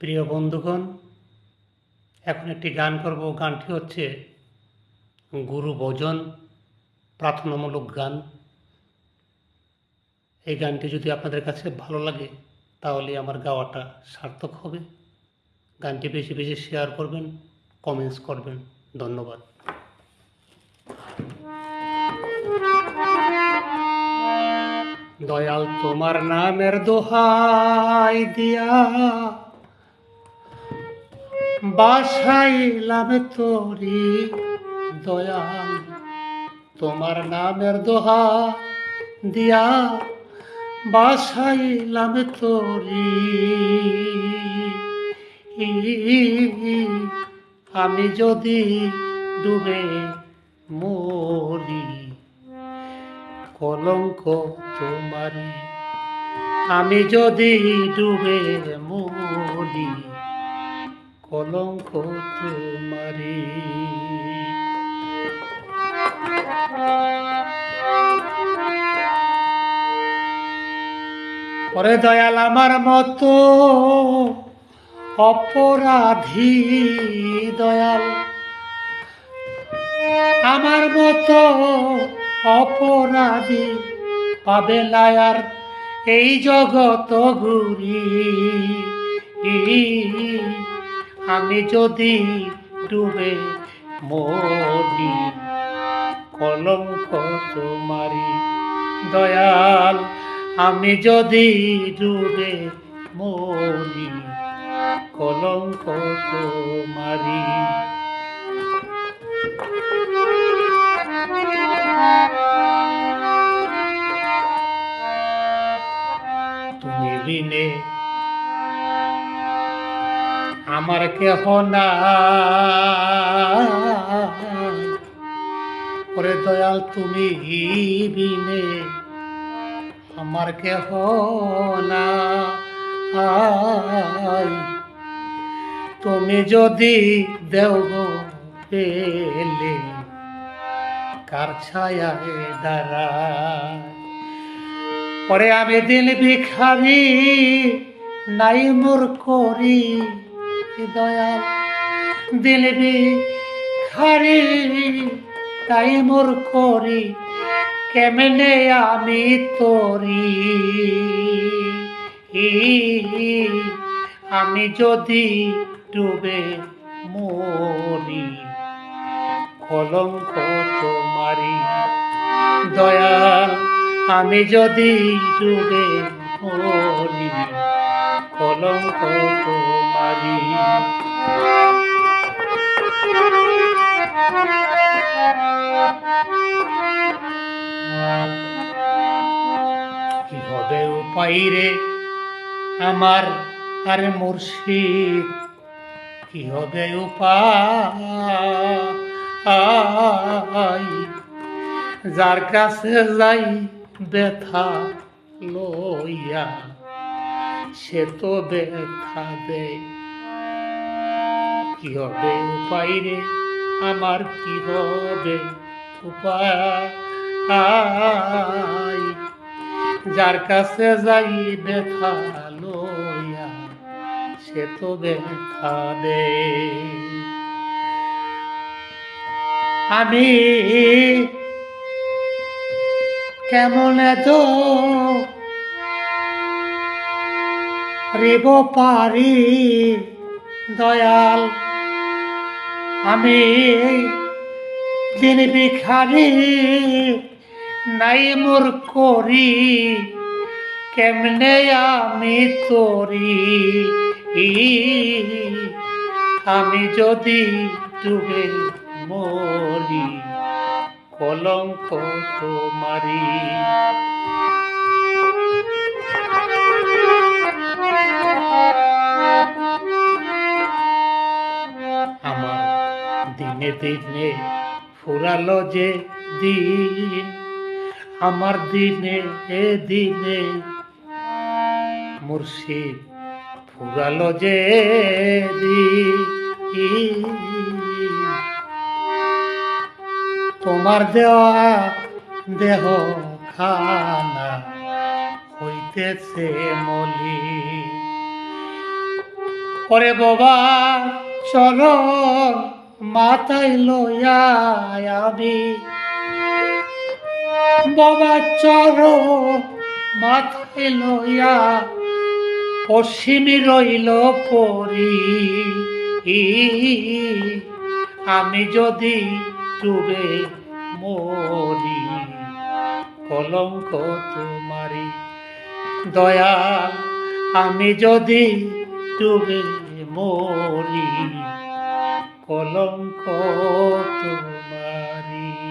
প্রিয় বন্ধুগণ, এখন একটি গান করব। গানটি হচ্ছে গুরু ভজন, প্রার্থনামূলক গান। এই গানটি যদি আপনাদের কাছে ভালো লাগে, তাহলে আমার গাওয়াটা সার্থক হবে। গানটি বেশি বেশি শেয়ার করবেন, কমেন্টস করবেন। ধন্যবাদ। দয়াল তোমার নামের দোহাই দিয়া বাসাইলাম তোরি দয়াল। তোমার নামের দোহা দিয়া বাসাইলাম তোরি আমি যদি ডুবে মরি, কলঙ্ক তোমারি আমি যদি ডুবে মরি কলঙ্ক তোমারি পরে দয়াল আমার মতো অপরাধী দয়াল, আমার মতো অপরাধী পাবে লায়ার এই জগত ঘুরি আমি যদি ডুবে মরি কলঙ্ক তোমারি দয়াল, আমি যদি ডুবে মরি কলঙ্ক তোমারি তুমি বিনে আমার কেহ না দয়াল, তুমি বিনে আমার কেহ না তুমি যদি দেও পেলে, কার ছায়ায় দাঁড়ায়? পরে আমি দিল ভিখারি, নাই মোর করি দয়াল দিল ভিখারি তাই মোর করি, কেমনে আমি তোরি? আমি যদি ডুবে মরি, কলঙ্ক তোমারি। দয়াল, আমি যদি ডুবে মরি, কলঙ্ক তোমারি। কি হবে উপায় রে? আমার আর মুর্শিদ কি হবে উপায়? যার কাছে যাই ব্যথা লইয়া, সে তো ব্যথা দেয়। কি হবে উপায় রে? আমার কি হবে উপায়? যার কাছে যাই ব্যথা লইয়া, সে তো ব্যথা দে আমি কেমন এত রেব পারি, দয়াল আমি দিন ভিখারি নাই মোর করি, কেমনে আমি তোরি? আমি যদি ডুবে মরি, কলঙ্ক তোমারি দিনে ফুরালো যে দিন, আমার দিনে, এ দিনে মুর্শিদ ফুরালো যে তোমার দেওয়া দেহ খানা হইতেছে মলি ওরে বাবা চরণ মাথায় লইয়া আমি। বাবা চরণ মাথায় লইয়া পশ্চিমী রইল পরি। আমি যদি ডুবে মরি, কলঙ্ক তোমারি দয়াল আমি যদি ডুবে মরি কলঙ্ক তোমারি